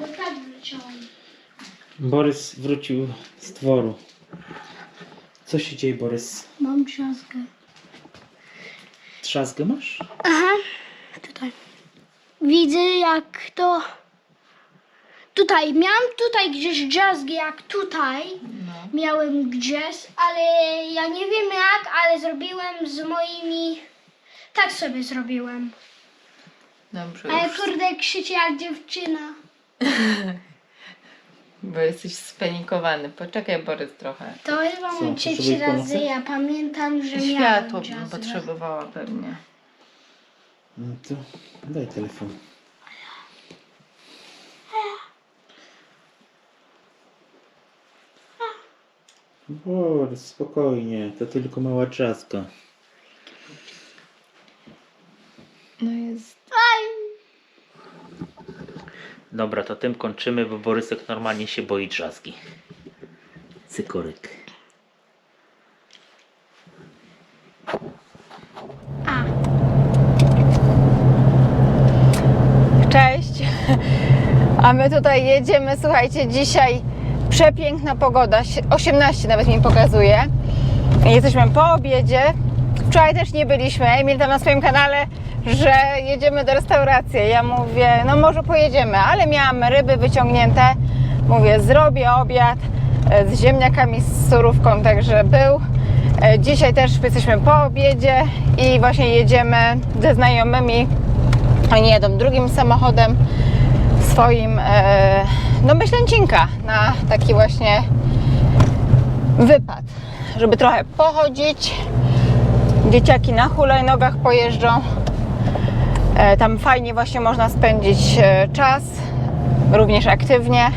bo tak wleciałam. Borys wrócił z dworu. Co się dzieje, Borys? Mam trzaskę. Trzaskę masz? Aha, tutaj. Widzę jak to... Tutaj, miałam tutaj gdzieś drzazgi, jak tutaj. Miałem gdzieś, ale ja nie wiem jak, ale zrobiłem z moimi... Tak sobie zrobiłem. Dobrze, Ale już, kurde krzyczy jak dziewczyna. Bo jesteś spanikowany. Poczekaj Borys trochę. To chyba Co, mój trzeci potrzebujesz raz. pomocy? Ja pamiętam, że Światło miałem bym jazzwę. potrzebowała pewnie. No to daj telefon. Borys, spokojnie, to tylko mała trzaska. No jest... Aj, Dobra, to tym kończymy, bo Borysek normalnie się boi trzaski. Cykoryk. A, Cześć! A my tutaj jedziemy, słuchajcie, dzisiaj przepiękna pogoda, sie- 18 nawet mi pokazuje. Jesteśmy po obiedzie. Wczoraj też nie byliśmy. Emil tam na swoim kanale, że jedziemy do restauracji. Ja mówię, no może pojedziemy, ale miałam ryby wyciągnięte. Mówię, zrobię obiad e, z ziemniakami, z surówką, także był. E, Dzisiaj też jesteśmy po obiedzie i właśnie jedziemy ze znajomymi oni jedą drugim samochodem swoim e, do Myślęcinka na taki właśnie wypad, żeby trochę pochodzić. Dzieciaki na hulajnogach pojeżdżą. E, tam fajnie właśnie można spędzić e, czas, również aktywnie.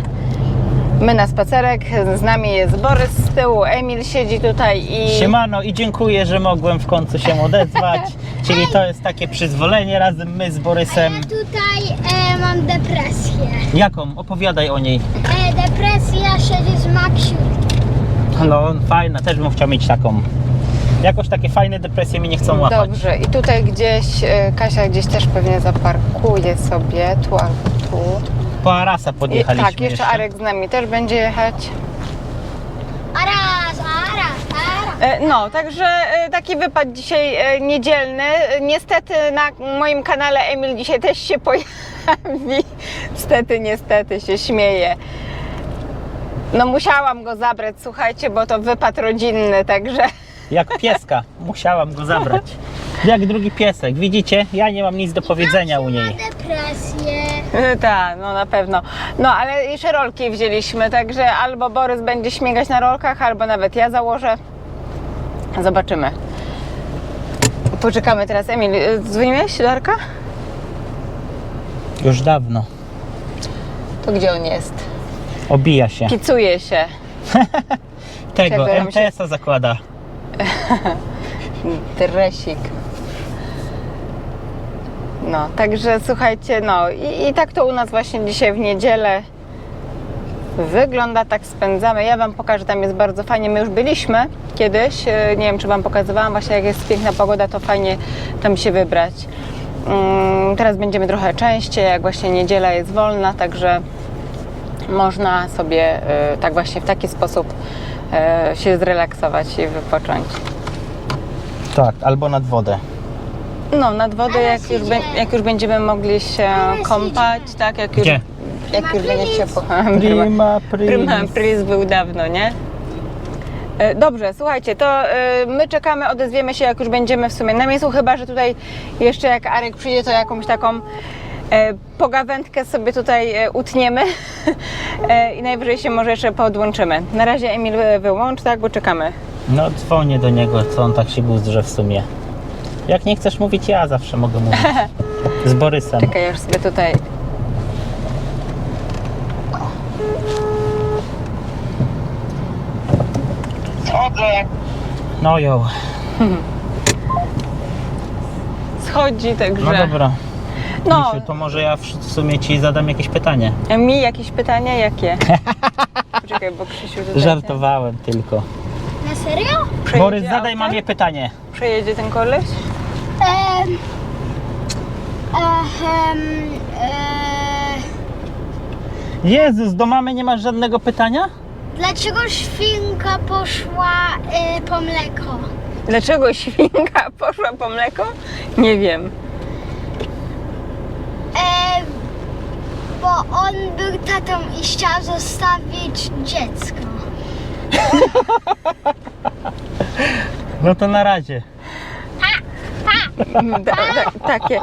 My na spacerek, z nami jest Borys z tyłu, Emil siedzi tutaj i... Siemano i dziękuję, że mogłem w końcu się odezwać. Czyli to jest takie przyzwolenie razem my z Borysem. ja tutaj e, mam depresję. Jaką? Opowiadaj o niej. E, depresja siedzi z Maksiu. No fajna, też bym chciał mieć taką. Jakoś takie fajne depresje mi nie chcą łapać. Dobrze, i tutaj gdzieś, e, Kasia gdzieś też pewnie zaparkuje sobie, tu albo tu. Po Arasa I, podjechaliśmy tak, jeszcze Arek z nami też będzie jechać. Aras, aras, aras. E, No, także e, taki wypad dzisiaj niedzielny. Niestety na moim kanale Emil dzisiaj też się pojawi. Niestety, niestety się śmieje. No musiałam go zabrać, słuchajcie, bo to wypad rodzinny, także Jak pieska, musiałam go zabrać. Jak drugi piesek, widzicie? Ja nie mam nic do powiedzenia u niej. Depresję. tak, no na pewno. No ale jeszcze rolki wzięliśmy, także albo Borys będzie śmigać na rolkach, albo nawet ja założę. Zobaczymy. Poczekamy teraz. Emil, y, dzwoniłeś do Arka? Już dawno. To gdzie on jest? Obija się. Kicuje się. Tego, Czego ja myślę- MTS-a zakłada. Dresik. No, także słuchajcie, no i, i tak to u nas właśnie dzisiaj w niedzielę wygląda, tak spędzamy. Ja Wam pokażę, tam jest bardzo fajnie. My już byliśmy kiedyś, e, nie wiem czy Wam pokazywałam, właśnie jak jest piękna pogoda, to fajnie tam się wybrać. Mm, Teraz będziemy trochę częściej, jak właśnie niedziela jest wolna, także można sobie e, tak właśnie w taki sposób się zrelaksować i wypocząć. Tak, albo nad wodę. No, nad wodę, jak już, be- jak już będziemy mogli się kąpać, tak? Jak już, Gdzie? jak już będzie ciepło. Prima, Prima pris. Pris był dawno, nie? E, Dobrze, słuchajcie, to e, my czekamy, odezwiemy się, jak już będziemy w sumie na miejscu, chyba że tutaj jeszcze jak Arek przyjdzie, to jakąś taką e, pogawędkę sobie tutaj e, utniemy E, i najwyżej się może jeszcze podłączymy. Na razie Emil wy- wyłącz, tak, bo czekamy. No dzwonię do niego, co on tak się guzdrze w sumie. Jak nie chcesz mówić, ja zawsze mogę mówić. Z Borysem. Czekaj, już sobie tutaj No jo. schodzi, także... No dobra. No, Misiu, to może ja w sumie ci zadam jakieś pytanie. Mi jakieś pytania? Jakie? Poczekaj, bo Krzysiu tutaj... Żartowałem tylko. Na serio? Przejedzie Borys, zadaj autem? mamie pytanie. Przejedzie ten koleś? Em, ehem, e, Jezus, do mamy nie masz żadnego pytania? Dlaczego świnka poszła y, po mleko? Dlaczego świnka poszła po mleko? Nie wiem. E, bo on był tatą i chciał zostawić dziecko. No to na razie. Ta, ta, takie.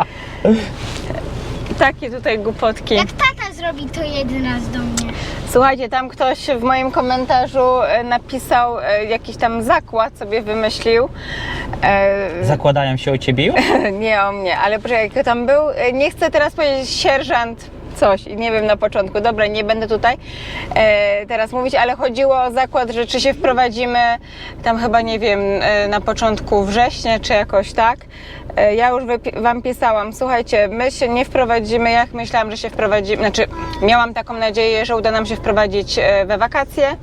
Takie tutaj głupotki. Jak tata zrobi to jeden raz do mnie. Słuchajcie, tam ktoś w moim komentarzu e, napisał e, jakiś tam zakład sobie wymyślił. E, Zakładają się o ciebie już? nie o mnie, ale poczekaj, kto tam był? E, Nie chcę teraz powiedzieć sierżant coś i nie wiem na początku. Dobra, nie będę tutaj e, teraz mówić, ale chodziło o zakład, że czy się wprowadzimy tam chyba nie wiem e, na początku września czy jakoś tak. E, ja już wam pisałam, słuchajcie, my się nie wprowadzimy, jak myślałam, że się wprowadzimy, znaczy miałam taką nadzieję, że uda nam się wprowadzić e, we wakacje.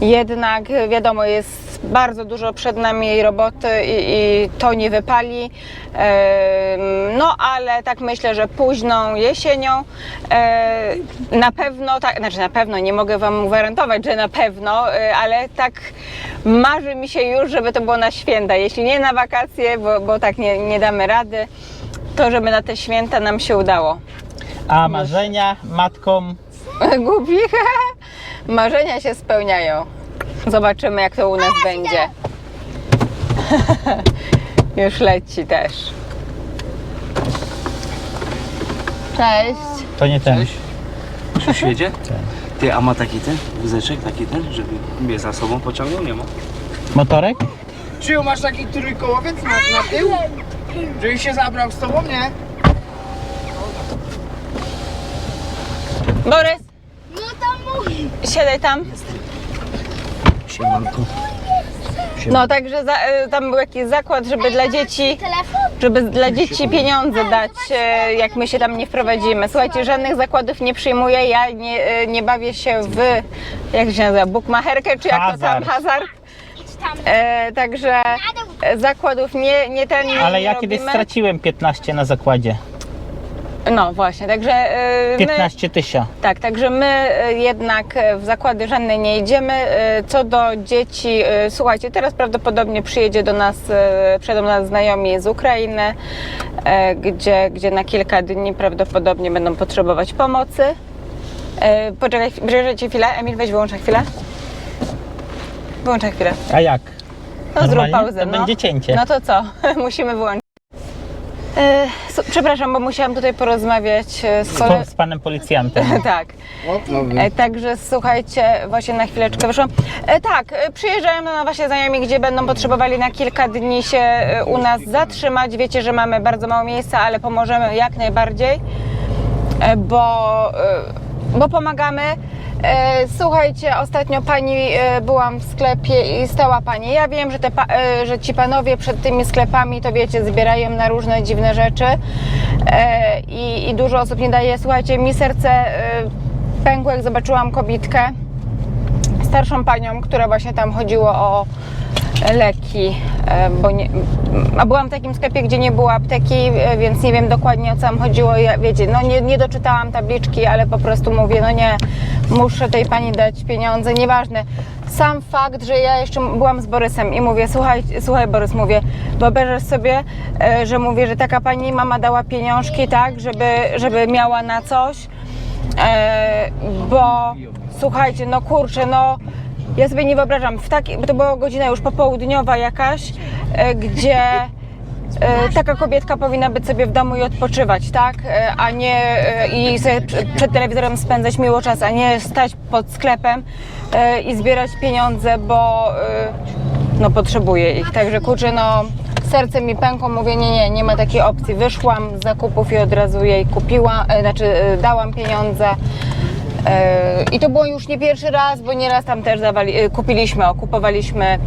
Jednak e, wiadomo, jest bardzo dużo przed nami roboty i, i to nie wypali. Em, No ale tak myślę, że późną jesienią e, na pewno, tak, znaczy na pewno nie mogę Wam gwarantować, że na pewno, e, ale tak marzy mi się już, żeby to było na święta. Jeśli nie na wakacje, bo, bo tak nie, nie damy rady, to żeby na te święta nam się udało. A marzenia matkom Głupi. Marzenia się spełniają. Zobaczymy, jak to u nas będzie. Już leci też. Cześć. to nie ten. Krzyś jedzie? Ty, a ma taki ten wózeczek, taki ten, żeby mnie za sobą pociągnął? Nie ma. Motorek? Czy masz taki trójkołowiec na, na tył? Żebyś się zabrał z tobą, nie? Borys, No to mój. siadaj tam. Siemanko. No także za, e, tam był jakiś zakład, żeby dla dzieci, żeby dla dzieci pieniądze dać, e, jak my się tam nie wprowadzimy. Słuchajcie, żadnych zakładów nie przyjmuję, ja nie, e, nie bawię się w, jak się nazywa, bukmacherkę, czy jak to tam, Hazard. E, także zakładów nie, nie ten nie, Ale nie ja kiedyś robimy. straciłem 15 na zakładzie. No właśnie, także e, my, 15 tysięcy. tak, także my e, jednak w zakłady żadne nie idziemy. E, Co do dzieci, słuchajcie, teraz prawdopodobnie przyjedzie do nas, przyjadą do nas znajomi z Ukrainy, gdzie, gdzie na kilka dni prawdopodobnie będą potrzebować pomocy. Poczekaj, poczekajcie chwilę, Emil, weź wyłącz chwilę. Wyłącz chwilę. A jak? No zrób pauzę. To no. będzie cięcie. No to co? Musimy wyłączyć. E, su- przepraszam, bo musiałam tutaj porozmawiać e, z kolegą. z panem policjantem. tak. E, Także słuchajcie, właśnie na chwileczkę wyszłam. E, Tak, e, przyjeżdżają nas właśnie znajomi, gdzie będą potrzebowali na kilka dni się u nas zatrzymać. Wiecie, że mamy bardzo mało miejsca, ale pomożemy jak najbardziej, bo, bo pomagamy. E, Słuchajcie, ostatnio pani e, byłam w sklepie i stała pani. Ja wiem, że, te, e, że ci panowie przed tymi sklepami, to wiecie, zbierają na różne dziwne rzeczy i, i dużo osób nie daje. Słuchajcie, mi serce pękło, jak zobaczyłam kobitkę, starszą panią, która właśnie tam chodziło o leki, e, bo nie, a byłam w takim sklepie, gdzie nie było apteki, e, więc nie wiem dokładnie o co tam chodziło. Ja, wiecie, no nie, nie doczytałam tabliczki, ale po prostu mówię, no nie, muszę tej pani dać pieniądze, nieważne. Sam fakt, że ja jeszcze byłam z Borysem i mówię, słuchaj, słuchaj Borys, mówię, wyobrażasz sobie, e, że mówię, że taka pani mama dała pieniążki, tak, żeby, żeby miała na coś, bo słuchajcie, no kurczę, no ja sobie nie wyobrażam, w taki, bo to była godzina już popołudniowa jakaś, e, gdzie e, taka kobietka powinna być sobie w domu i odpoczywać, tak? E, A nie i sobie pr- przed telewizorem spędzać miło czas, a nie stać pod sklepem i zbierać pieniądze, bo no potrzebuję ich. Także kurczę, no serce mi pękło, mówię nie, nie, nie ma takiej opcji. Wyszłam z zakupów i od razu jej kupiłam, znaczy dałam pieniądze. E, I to było już nie pierwszy raz, bo nieraz tam też e, kupiliśmy, o, kupowaliśmy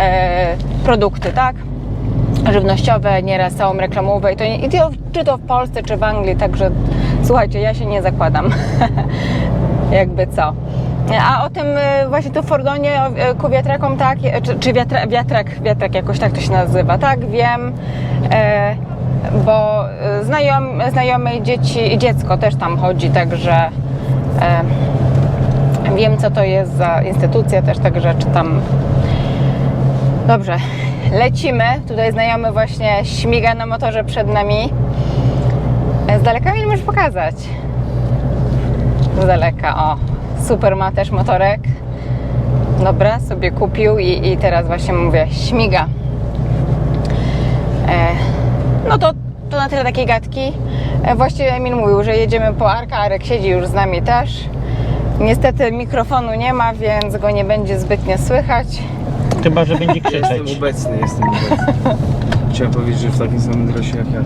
e, produkty, tak? Żywnościowe, nieraz całą reklamówę i to, i to czy to w Polsce, czy w Anglii, także słuchajcie, ja się nie zakładam. Jakby co. A o tym właśnie tu w Fordonie ku wiatrakom, tak, czy, czy wiatra, wiatrak, wiatrak jakoś tak to się nazywa, tak, wiem, e, bo znajom, znajomej dzieci, dziecko też tam chodzi, także wiem, co to jest za instytucja, też także czytam. Dobrze, lecimy. Tutaj znajomy właśnie śmiga na motorze przed nami. E, Z daleka mi nie możesz pokazać. Z daleka, o. Super ma też motorek. Dobra, sobie kupił i, i teraz właśnie mówię, śmiga. E, no to, to na tyle takiej gadki. E, właściwie Emil mówił, że jedziemy po Arka, Arek siedzi już z nami też. Niestety mikrofonu nie ma, więc go nie będzie zbytnio słychać. Chyba, że będzie Jestem krzyczeć. obecny, jestem obecny. Chciałem powiedzieć, że w takim samym dresie jak ja.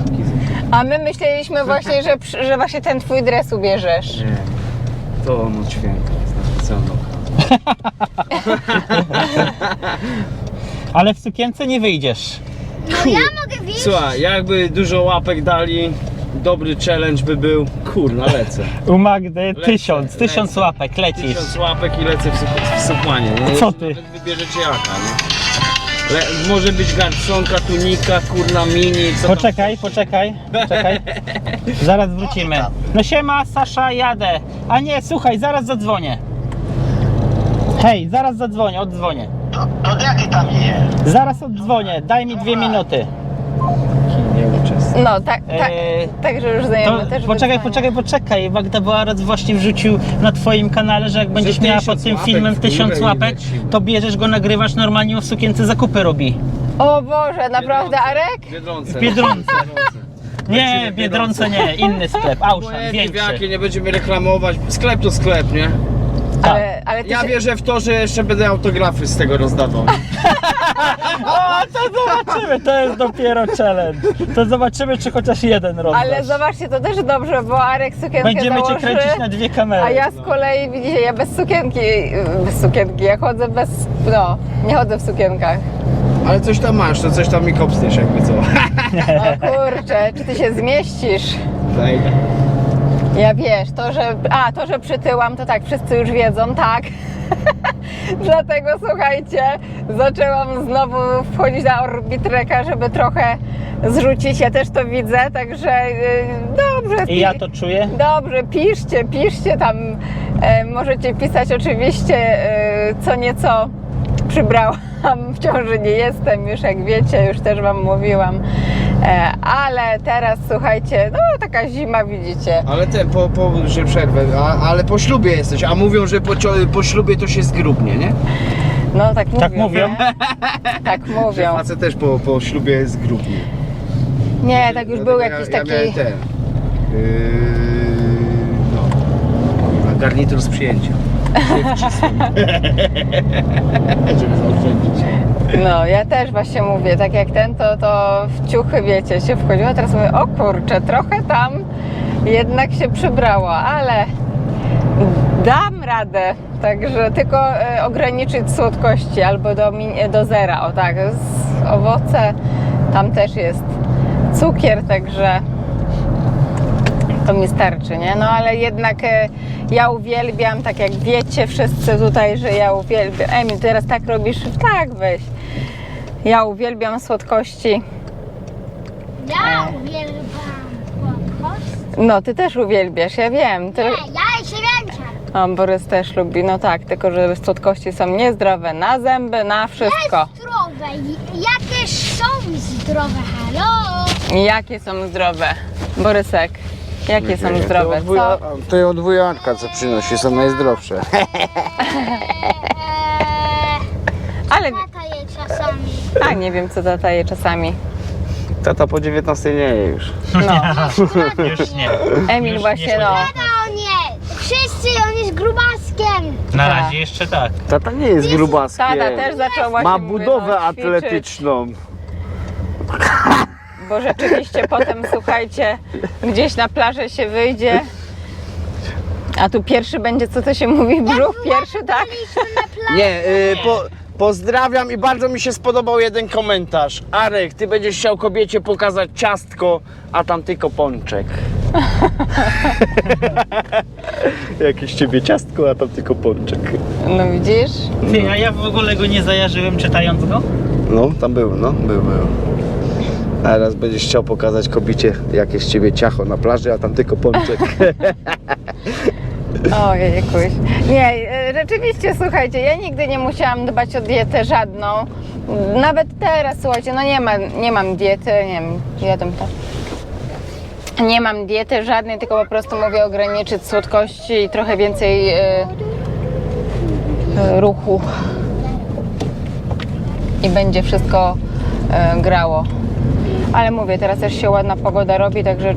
A my myśleliśmy właśnie, że, przy- że właśnie ten twój dres ubierzesz. Nie, to on od święta jest na specjalną okazję. Ale w sukience nie wyjdziesz. No ja mogę wyjść. Słuchaj, jakby dużo łapek dali, dobry challenge by był, kurna lecę. U Magdy Lecę, tysiąc, tysiąc lecę. łapek, lecisz. Tysiąc łapek i lecę w, suk- w sukłanie, nie? Co ty? Nawet wybierzecie jaka, nie? Le, może być garczonka, tunika, kurna mini, co tam- Poczekaj, poczekaj, poczekaj. Zaraz wrócimy. No siema, Sasza, jadę. A nie, słuchaj, zaraz zadzwonię. Hej, zaraz zadzwonię, oddzwonię. To, to jak ty tam jedziesz? Zaraz oddzwonię, daj mi dwie minuty. No, tak, tak, Eee, także już To znajomy też poczekaj, poczekaj, poczekaj. Magda Boarac właśnie wrzucił na twoim kanale, że jak będziesz miała pod tym łapek filmem w górę tysiąc i łapek, lecimy. to bierzesz go, nagrywasz normalnie w sukience zakupy robi. O Boże, naprawdę, Arek? Biedronce. W Biedronce. Nie, Biedronce nie, inny sklep, Auszan, Jakie, większy. jakie, nie będziemy reklamować. Sklep to sklep, nie? Tak. Ale, ale ty Ja się... wierzę w to, że jeszcze będę autografy z tego rozdawał. O, to zobaczymy, to jest dopiero challenge. To zobaczymy, czy chociaż jeden rozdasz. Ale zobaczcie, to też dobrze, bo Arek sukienkę Będziemy cię założy, kręcić na dwie kamery. a ja z kolei, widzicie, ja bez sukienki, bez sukienki, ja chodzę bez, no, nie chodzę w sukienkach. Ale coś tam masz, to coś tam mi kopsniesz jakby co. O kurczę, czy ty się zmieścisz? Zajdę. Ja wiesz, to że, a to, że przytyłam, to tak, wszyscy już wiedzą, tak. Dlatego słuchajcie, zaczęłam znowu wchodzić na orbitreka, żeby trochę zrzucić. Ja też to widzę, także yy, dobrze. I ja to czuję. Dobrze, piszcie, piszcie tam. E, możecie pisać oczywiście e, co nieco przybrałam. W ciąży nie jestem już, jak wiecie, już też Wam mówiłam. E, ale teraz słuchajcie, no taka zima widzicie. Ale te, po, po, że przerwę, a, ale po ślubie jesteś, a mówią, że po, po ślubie to się zgrubnie, nie? No tak mówią. Tak mówią? nie? Tak Że mówią. facet też po, po ślubie jest zgrubnie. Nie, tak już był Dlatego jakiś ja, taki. Ja miałem ten, yy, no, garnitur z przyjęcia. Żeby zaoszczędzić. No, ja też właśnie mówię, tak jak ten, to, to w ciuchy, wiecie, się wchodziło, teraz mówię, o kurczę, trochę tam jednak się przybrało, ale dam radę. Także tylko e, ograniczyć słodkości albo do, min- do zera, o tak, z owoce, tam też jest cukier, także to mi starczy, nie? No ale jednak e, ja uwielbiam, tak jak wiecie wszyscy tutaj, że ja uwielbiam. Emil, teraz tak robisz? Tak, weź. Ja uwielbiam słodkości. Ja uwielbiam słodkość. No, ty też uwielbiasz, ja wiem. Ty... Nie, ja się więcej. O, Borys też lubi, no tak, tylko że słodkości są niezdrowe na zęby, na wszystko. Zdrowe. Jakieś są zdrowe, halo? Jakie są zdrowe? Borysek, jakie są zdrowe? Co? To od wujanka co przynosi, są najzdrowsze. Ale, tata je czasami. a nie wiem, co tata je czasami. Tata po 19 nie je już. No, Już nie. Emil Już właśnie, nie no. Tata on nie. Wszyscy on jest grubaskiem. Na Tak. razie jeszcze tak. Tata nie jest grubaskiem. Tata też zaczął właśnie Ma mówię, budowę no, ćwiczyć. atletyczną. Bo rzeczywiście potem, słuchajcie, gdzieś na plażę się wyjdzie. A tu pierwszy będzie, co to się mówi, brzuch pierwszy, tak? Nie, y, po, pozdrawiam i bardzo mi się spodobał jeden komentarz. Arek, ty będziesz chciał kobiecie pokazać ciastko, a tam tylko pączek. Jakieś ciebie ciastko, a tam tylko pączek. No widzisz? Ty, a ja w ogóle go nie zajarzyłem czytając go? No, tam był, no, był, był. A teraz będziesz chciał pokazać kobiecie jakieś ciebie ciacho na plaży, a tam tylko pączek. Ojej, jakoś. Nie, e, rzeczywiście, słuchajcie, ja nigdy nie musiałam dbać o dietę żadną. Nawet teraz, słuchajcie, no nie, ma, nie mam diety, nie wiem, jadam to. Nie mam diety żadnej, tylko po prostu mówię ograniczyć słodkości i trochę więcej e, e, ruchu. I będzie wszystko e, grało. Ale mówię, teraz też się ładna pogoda robi, także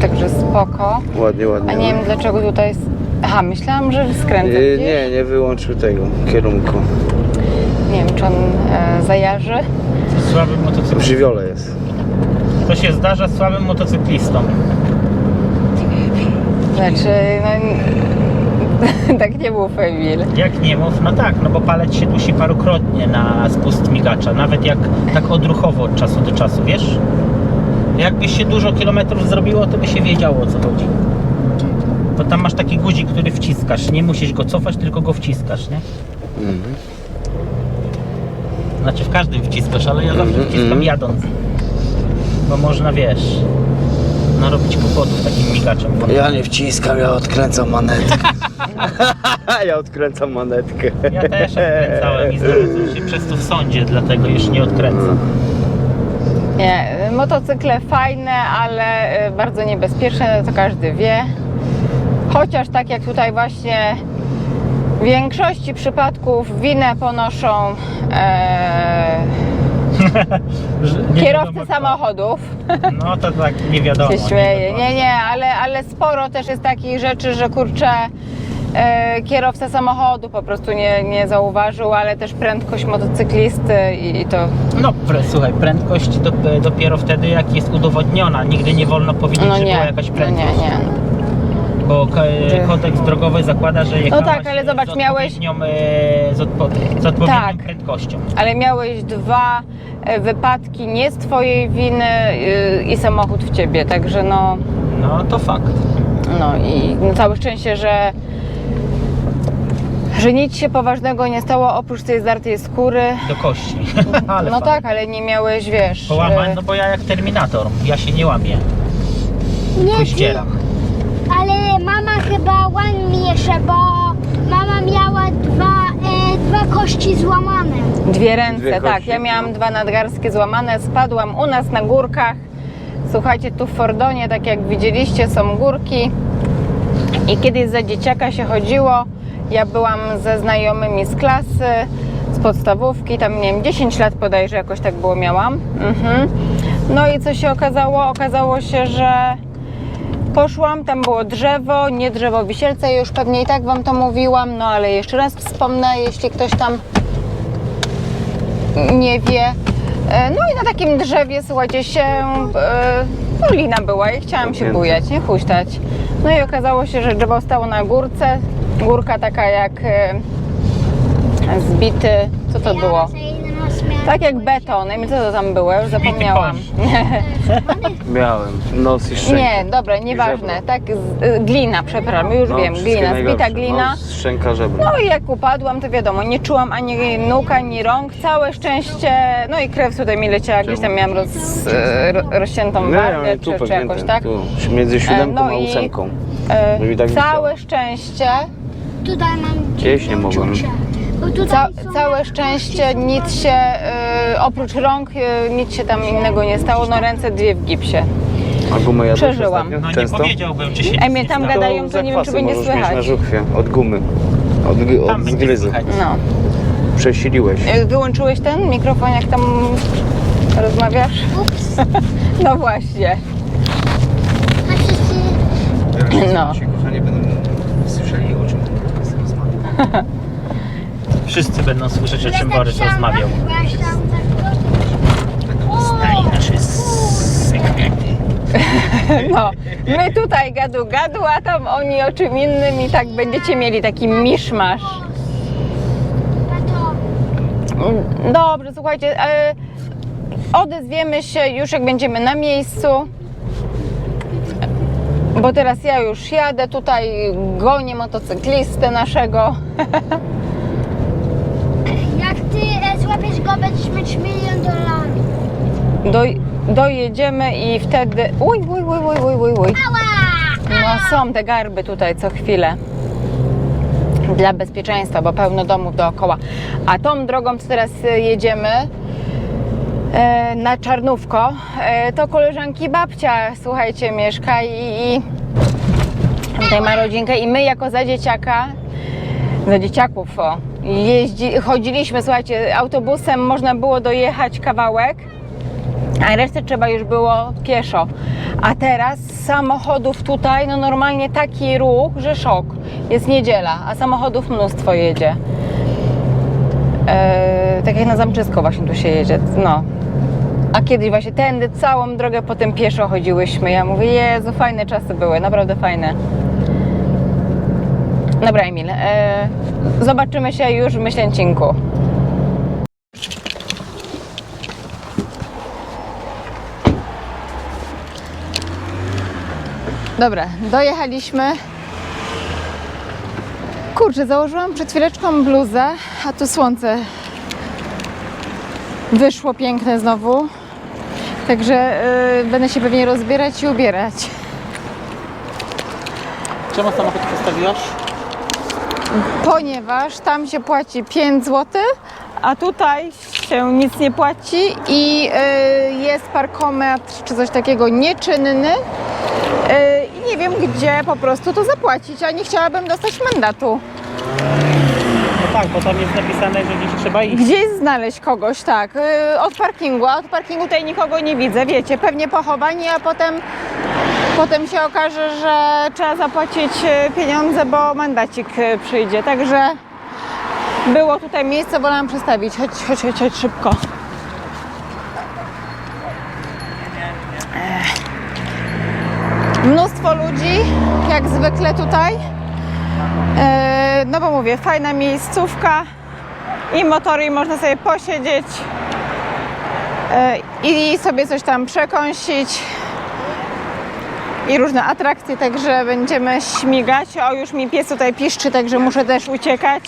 Także spoko. Ładnie, ładnie. A nie wiem dlaczego tutaj jest... Aha, myślałam, że Yy, gdzieś. nie, nie wyłączył tego kierunku. Nie wiem, czy on e, zajarzy. Słabym W motocyklistą. żywiole jest. To się zdarza słabym motocyklistom. Znaczy, no... tak nie był Emil. Jak nie mów, no tak, no bo palec się dusi parukrotnie na spust migacza, nawet jak tak odruchowo od czasu do czasu, wiesz? Jakbyś się dużo kilometrów zrobiło, to by się wiedziało o co chodzi. Bo tam masz taki guzik, który wciskasz, nie musisz go cofać, tylko go wciskasz, nie? Mhm. Znaczy w każdym wciskasz, ale ja zawsze wciskam jadąc. Bo można, wiesz, narobić kłopotów takim migaczem. Ja nie wciskam, ja odkręcam manetkę. ja odkręcam manetkę. Ja też odkręcałem i znalazłem się przez to w sądzie, dlatego już nie odkręcam. Nie, motocykle fajne, ale e, bardzo niebezpieczne, to każdy wie. Chociaż tak jak tutaj właśnie w większości przypadków winę ponoszą e, kierowcy samochodów. No to tak nie wiadomo. się śmieje. Nie, nie, ale, ale sporo też jest takich rzeczy, że kurczę, kierowca samochodu po prostu nie, nie zauważył, ale też prędkość motocyklisty i, i to No pre, słuchaj, prędkość do, dopiero wtedy jak jest udowodniona. Nigdy nie wolno powiedzieć, no że nie, była jakaś no prędkość. nie, nie. Bo ko- kodeks drogowy zakłada, że jechałaś tak, ale zobacz, z miałeś- e, z, odpo, z odpowiednią Tak. prędkością. Ale miałeś dwa e, wypadki nie z twojej winy i samochód w ciebie, także no, No to fakt. no i no, całe szczęście, że że nic się poważnego nie stało oprócz tej zdartej skóry. Do kości. ale No fakt. tak, ale nie miałeś, wiesz... Połamań, no bo ja jak Terminator, ja się nie łamię. Nie, Kościera. ale mama chyba łamie się, bo mama miała dwa, e, dwa kości złamane. Dwie ręce, Dwie tak. kości. Ja miałam dwa nadgarskie złamane, spadłam u nas na górkach. Słuchajcie, tu w Fordonie, tak jak widzieliście, są górki. I kiedyś za dzieciaka się chodziło. Ja byłam ze znajomymi z klasy, z podstawówki, tam nie wiem, 10 lat bodajże jakoś tak było miałam. Mhm. No i co się okazało? Okazało się, że Poszłam, tam było drzewo, nie drzewo wisielce, już pewnie i tak Wam to mówiłam, no ale jeszcze raz wspomnę, jeśli ktoś tam nie wie. E, No i na takim drzewie, słuchajcie, się no, lina była i chciałam się bujać, nie huśtać. No i okazało się, że drzewo stało na górce, górka taka jak e, zbity, co to było? Tak jak beton, Emil, co to tam było? Już zapomniałam. Miałem nos i szczękę. Nie, dobra, nieważne. Tak, z, y, glina, przepraszam, już No, wiem, glina, zbita glina. Nos, szczęka, żebro. No i jak upadłam, to wiadomo, nie czułam ani nóg, ani rąk. Całe szczęście, no i krew tutaj mi leciała, gdzieś tam miałam roz, e, ro, rozciętą wargę, czy, czy jakoś tak. Tu, między siódemką no a i- ósemką. E, No i tak całe szczęście, Tutaj mam Jeść nie mogłem. ciucia, Bo tutaj ca, są całe szczęście nic się, e, oprócz rąk, e, nic się tam innego nie stało. No ręce dwie w gipsie. A gumę jadłeś Przeżyłam. No Często? nie powiedziałbym, czy się nic Emil, nie tam stało. gadają, to nie wiem, czy zakwasy będzie możesz mieć słychać. na żuchwie, od gumy. Od, Tam od będzie zgryzu. słychać. No. Przesiliłeś. E, Wyłączyłeś ten mikrofon, jak tam rozmawiasz? Ups, No właśnie. a wszyscy No słyszeli o czym rozmawiam. Wszyscy będą słyszeć, o czym Borys rozmawiał. Znali nasze sekrety. No, my tutaj gadu gadu, a tam oni o czym innym i tak będziecie mieli taki miszmasz. Mm, Dobrze, słuchajcie, e, odezwiemy się już jak będziemy na miejscu. Bo teraz ja już jadę tutaj, gonię motocyklistę naszego. jak ty e, złapiesz go, będziesz mieć milion dolarów. Do, dojedziemy i wtedy. Uj, uj, uj, uj, uj, uj, uj. No są te garby tutaj co chwilę. Dla bezpieczeństwa, bo pełno domów dookoła. A tą drogą, co teraz e, jedziemy, na Czarnówko, e, to koleżanki babcia, słuchajcie, mieszka i, i tutaj ma rodzinkę i my jako za dzieciaka, za dzieciaków, o, jeździ, chodziliśmy, słuchajcie, autobusem można było dojechać kawałek, a resztę trzeba już było pieszo. A teraz samochodów tutaj, no normalnie taki ruch, że szok. Jest niedziela, a samochodów mnóstwo jedzie. Eee, tak jak na Zamczysko właśnie tu się jedzie, no. A kiedyś właśnie tędy całą drogę potem pieszo chodziłyśmy. Ja mówię, Jezu, fajne czasy były, naprawdę fajne. Dobra, Emil, e, zobaczymy się już w Myślęcinku. Dobra, dojechaliśmy. Kurczę, założyłam przed chwileczką bluzę, a tu słońce wyszło piękne znowu. Także y, będę się pewnie rozbierać i ubierać. Czemu samochód postawiłaś? ponieważ tam się płaci 5 zł, a tutaj się nic nie płaci i y, jest parkometr czy coś takiego nieczynny. Y, I nie wiem, gdzie po prostu to zapłacić, a nie chciałabym dostać mandatu. No tak, bo tam jest napisane, że gdzieś trzeba iść. Gdzieś znaleźć kogoś, tak, y, od parkingu, a od parkingu tutaj nikogo nie widzę, wiecie, pewnie pochowani, a potem, potem się okaże, że trzeba zapłacić y, pieniądze, bo mandacik y, przyjdzie, także było tutaj miejsce, wolałam przestawić, chodź, chodź, chodź, szybko. Mnóstwo ludzi, jak zwykle tutaj. E, No bo mówię, fajna miejscówka i motory, można sobie posiedzieć e, i sobie coś tam przekąsić i różne atrakcje, także będziemy śmigać. O, już mi pies tutaj piszczy, także muszę też uciekać.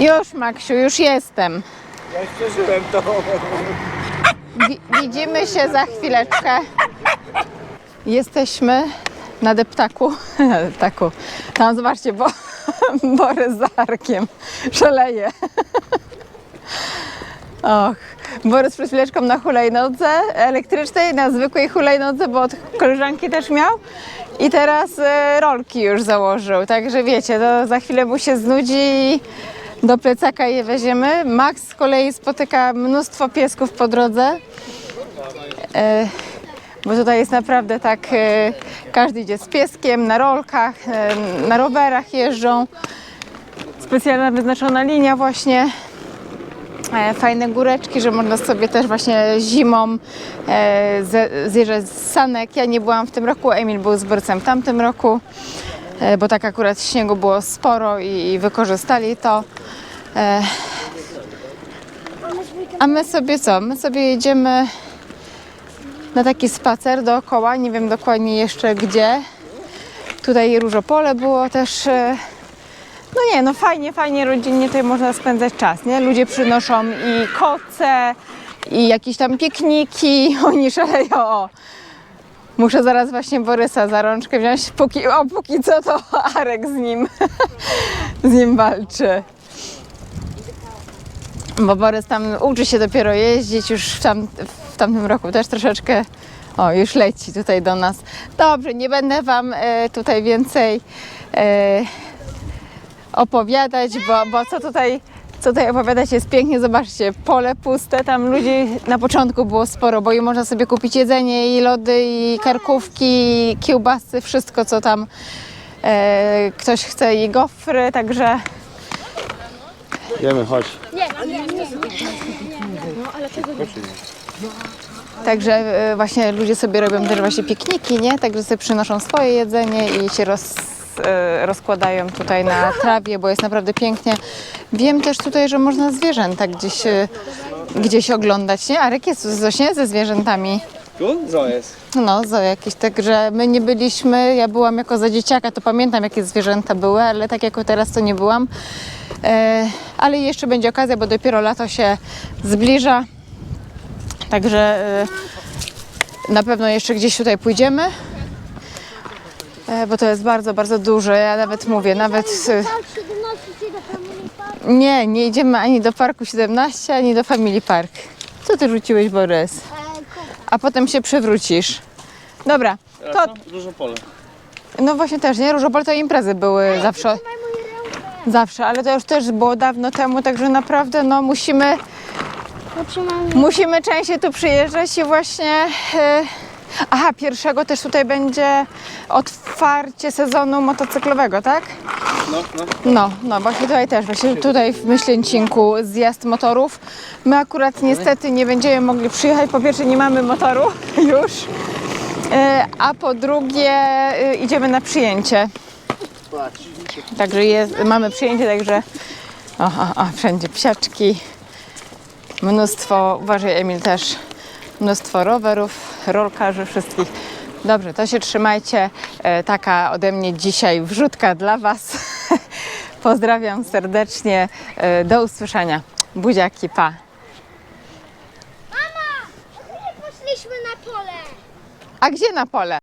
Już, Maksiu, już jestem. Ja już przeżyłem to. Wi- widzimy się za chwileczkę. Jesteśmy na deptaku. Na deptaku. Tam zobaczcie, bo Borys z Arkiem szaleje. Och, Borys przed chwileczką na hulajnodze elektrycznej, na zwykłej hulajnodze, bo od koleżanki też miał. I teraz e, rolki już założył, także wiecie, to za chwilę mu się znudzi i do plecaka je weźmiemy. Max z kolei spotyka mnóstwo piesków po drodze. Bo tutaj jest naprawdę tak, e, każdy idzie z pieskiem, na rolkach, e, na rowerach jeżdżą. Specjalna wyznaczona linia właśnie. E, Fajne góreczki, że można sobie też właśnie zimą zjeżdżać z sanek. Ja nie byłam w tym roku, Emil był z Borcem w tamtym roku, bo tak akurat śniegu było sporo i, wykorzystali to. A my sobie co? My sobie jedziemy na taki spacer dookoła, nie wiem dokładnie jeszcze gdzie. Tutaj różopole było też. e, No nie, no fajnie, fajnie rodzinnie tutaj można spędzać czas, nie? Ludzie przynoszą i koce, i jakieś tam pikniki, oni szaleją. O. Muszę zaraz właśnie Borysa za rączkę wziąć, póki, o póki co to Arek z nim, z nim walczy. Bo Borys tam uczy się dopiero jeździć już tam, tamtym roku też troszeczkę. O, już leci tutaj do nas. Dobrze, nie będę Wam e, tutaj więcej e, opowiadać, bo, bo co tutaj. Co tutaj opowiadać jest pięknie, zobaczcie, pole puste, tam ludzi na początku było sporo, bo i można sobie kupić jedzenie i lody, i karkówki, i kiełbasy, wszystko co tam e, ktoś chce i gofry, także Wiemy, chodź. Także e, właśnie ludzie sobie robią też właśnie pikniki, nie? Także sobie przynoszą swoje jedzenie i się roz, e, rozkładają tutaj na trawie, bo jest naprawdę pięknie. Wiem też tutaj, że można zwierzęta gdzieś, e, gdzieś oglądać, nie? Arek jest coś, nie? Ze zwierzętami. Tu? Co jest? No, za jakieś, także my nie byliśmy, ja byłam jako za dzieciaka, to pamiętam jakie zwierzęta były, ale tak jako teraz to nie byłam. Ale jeszcze będzie okazja, bo dopiero lato się zbliża. Także Na pewno jeszcze gdzieś tutaj pójdziemy, e, bo to jest bardzo, bardzo duże. Ja nawet mówię, nawet e, nie, nie idziemy ani do Parku 17, ani do Family Park. Co ty rzuciłeś, Borys? A potem się przewrócisz. Dobra, to Dużo pole. no właśnie też, nie? Różopole to imprezy były zawsze. Zawsze, ale to już też było dawno temu, także naprawdę no musimy, musimy częściej tu przyjeżdżać i właśnie... E, aha, pierwszego też tutaj będzie otwarcie sezonu motocyklowego, tak? No, no. No, no właśnie tutaj też, właśnie tutaj w Myślęcinku zjazd motorów. My akurat niestety nie będziemy mogli przyjechać, po pierwsze nie mamy motoru już, E, a po drugie e, idziemy na przyjęcie. Także jest, mamy przyjęcie, także o, o, o, wszędzie psiaczki, mnóstwo, uważaj Emil też, mnóstwo rowerów, rolkarzy wszystkich. Dobrze, to się trzymajcie. E, Taka ode mnie dzisiaj wrzutka dla Was. Pozdrawiam serdecznie. E, Do usłyszenia. Buziaki, pa. Mama! Poszliśmy na pole! A gdzie na pole?